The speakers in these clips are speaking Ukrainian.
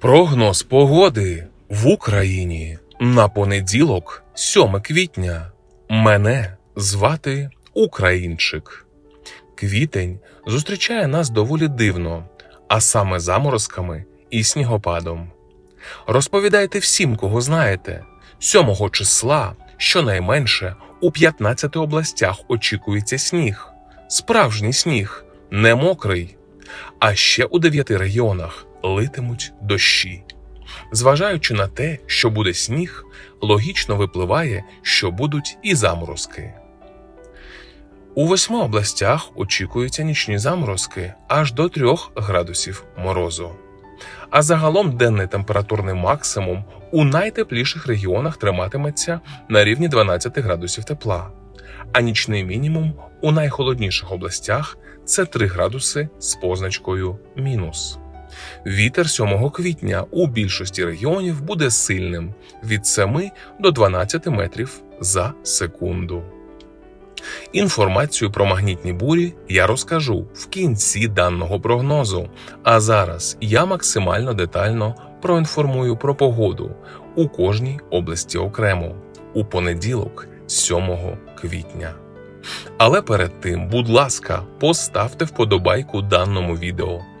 Прогноз погоди в Україні на понеділок, 7 квітня. Мене звати Українчик. Квітень зустрічає нас доволі дивно, а саме заморозками і снігопадом. Розповідайте всім, кого знаєте. 7 числа, щонайменше, у 15 областях очікується сніг. Справжній сніг, не мокрий. А ще у 9 регіонах литимуть дощі. Зважаючи на те, що буде сніг, логічно випливає, що будуть і заморозки. У восьми областях очікуються нічні заморозки аж до 3 градусів морозу. А загалом денний температурний максимум у найтепліших регіонах триматиметься на рівні 12 градусів тепла, а нічний мінімум у найхолодніших областях це 3 градуси з позначкою мінус. Вітер 7 квітня у більшості регіонів буде сильним від 7 до 12 метрів за секунду. Інформацію про магнітні бурі я розкажу в кінці даного прогнозу. А зараз я максимально детально проінформую про погоду у кожній області окремо у понеділок, 7 квітня. Але перед тим, будь ласка, поставте вподобайку даному відео,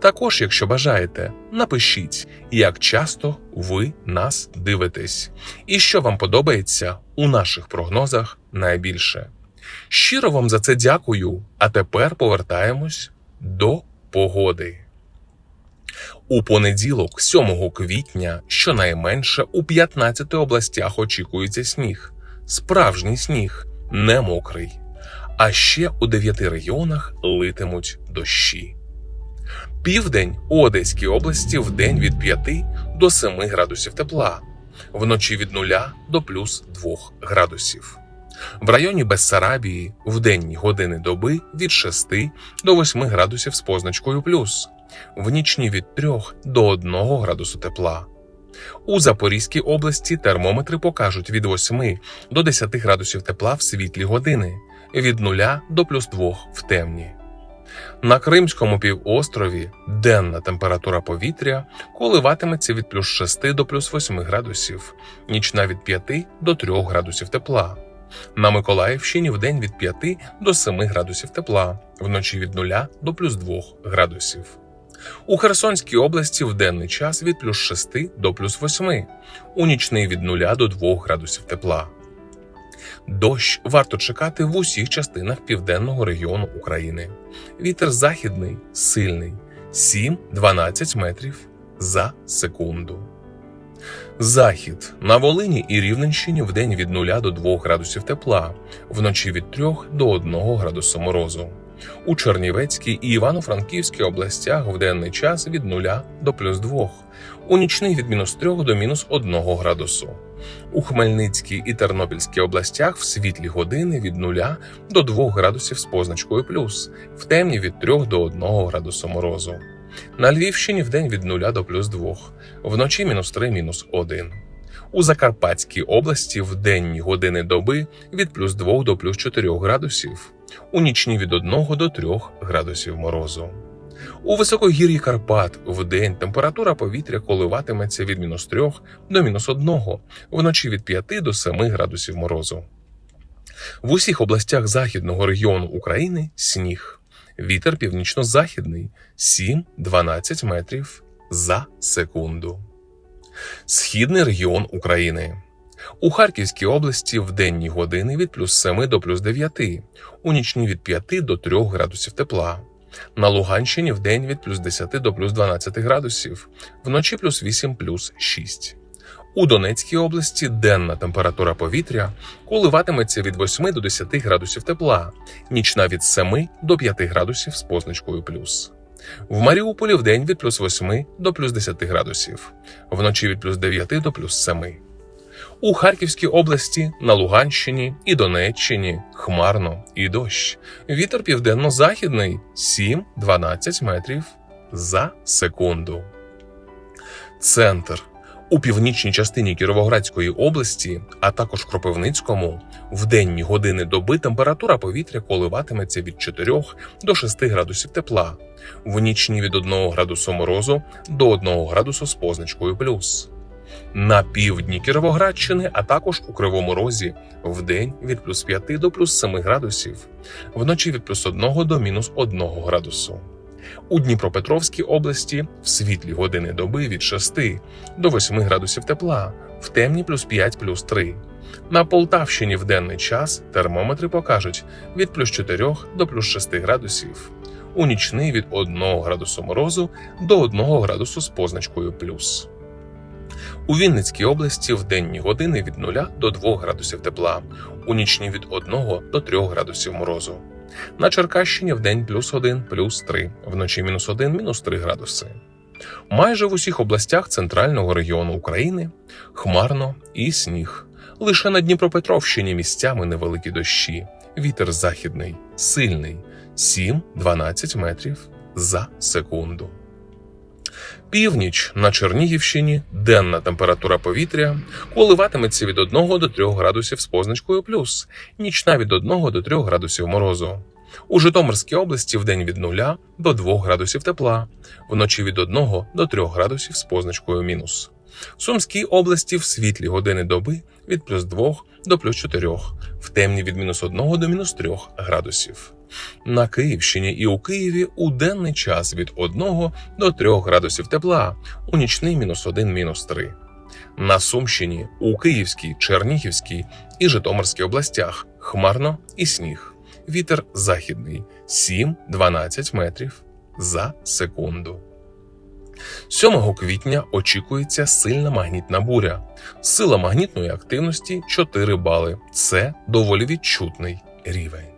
Також, якщо бажаєте, напишіть, як часто ви нас дивитесь, і що вам подобається у наших прогнозах найбільше. Щиро вам за це дякую. А тепер повертаємось до погоди. У понеділок, 7 квітня, щонайменше у 15 областях очікується сніг. Справжній сніг, не мокрий. А ще у 9 регіонах литимуть дощі. Південь у Одеській області в день від 5 до 7 градусів тепла, вночі від 0 до плюс 2 градусів. В районі Бессарабії в денні години доби від 6 до 8 градусів з позначкою плюс, в нічні від 3 до 1 градусу тепла. У Запорізькій області термометри покажуть від 8 до 10 градусів тепла в світлі години, від 0 до плюс 2 в темні. На Кримському півострові денна температура повітря коливатиметься від плюс 6 до плюс 8 градусів, нічна від 5 до 3 градусів тепла. На Миколаївщині в день від 5 до 7 градусів тепла, вночі від 0 до плюс 2 градусів. У Херсонській області в денний час від плюс 6 до плюс 8, у нічний від 0 до 2 градусів тепла. Дощ варто чекати в усіх частинах південного регіону України. Вітер західний сильний 7-12 метрів за секунду. Захід на Волині і Рівненщині в день від 0 до 2 градусів тепла, вночі від 3 до 1 градусу морозу. У Чернівецькій і Івано-Франківській областях в денний час від 0 до плюс 2, у нічний від мінус 3 до мінус 1 градусу. У Хмельницькій і Тернопільській областях в світлі години від 0 до 2 градусів з позначкою плюс, в темні від 3 до 1 градусу морозу. На Львівщині в день від 0 до плюс 2, вночі мінус 3 мінус 1. У Закарпатській області в денні години доби від плюс 2 до плюс 4 градусів, у нічні від 1 до 3 градусів морозу. У високогір'ї Карпат в день температура повітря коливатиметься від мінус 3 до мінус 1, вночі від 5 до 7 градусів морозу. В усіх областях західного регіону України сніг. Вітер північно-західний 7-12 метрів за секунду. Східний регіон України. У Харківській області в денні години від плюс 7 до плюс 9, у нічні від 5 до 3 градусів тепла. На Луганщині в день від плюс 10 до плюс 12 градусів, вночі плюс 8 плюс 6. У Донецькій області денна температура повітря коливатиметься від 8 до 10 градусів тепла, нічна від 7 до 5 градусів з позначкою плюс. В Маріуполі в день від плюс 8 до плюс 10 градусів, вночі від плюс 9 до плюс 7. У Харківській області, на Луганщині і Донеччині хмарно і дощ. Вітер південно-західний 7-12 метрів за секунду. Центр у північній частині Кіровоградської області, а також Кропивницькому, в денні години доби температура повітря коливатиметься від 4 до 6 градусів тепла, в нічні від 1 градусу морозу до 1 градусу з позначкою плюс. На півдні Кіровоградщини, а також у Кривому Розі в день від плюс 5 до плюс 7 градусів, вночі від плюс 1 до мінус 1 градусу. У Дніпропетровській області в світлі години доби від 6 до 8 градусів тепла, в темні плюс 5 плюс 3. На Полтавщині в денний час термометри покажуть від плюс 4 до плюс 6 градусів, у нічний від 1 градусу морозу до 1 градусу з позначкою плюс. У Вінницькій області в денні години від 0 до 2 градусів тепла, у нічні від 1 до 3 градусів морозу. На Черкащині в день плюс 1, плюс 3, вночі мінус 1, мінус 3 градуси. Майже в усіх областях центрального регіону України хмарно і сніг. Лише на Дніпропетровщині місцями невеликі дощі. Вітер західний, сильний 7-12 метрів за секунду. Північ на Чернігівщині денна температура повітря коливатиметься від 1 до 3 градусів з позначкою плюс, нічна від 1 до 3 градусів морозу. У Житомирській області в день від 0 до 2 градусів тепла, вночі від 1 до 3 градусів з позначкою мінус. В Сумській області в світлі години доби від плюс 2 до плюс 4, в темні від мінус 1 до мінус 3 градусів. На Київщині і у Києві у денний час від 1 до 3 градусів тепла, у нічний мінус 1 мінус 3. На Сумщині, у Київській, Чернігівській і Житомирській областях хмарно і сніг. Вітер західний 7-12 метрів за секунду. 7 квітня очікується сильна магнітна буря. Сила магнітної активності 4 бали. Це доволі відчутний рівень.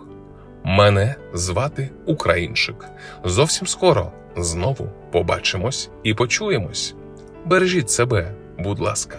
Мене звати Українчик. Зовсім скоро знову побачимось і почуємось. Бережіть себе, будь ласка.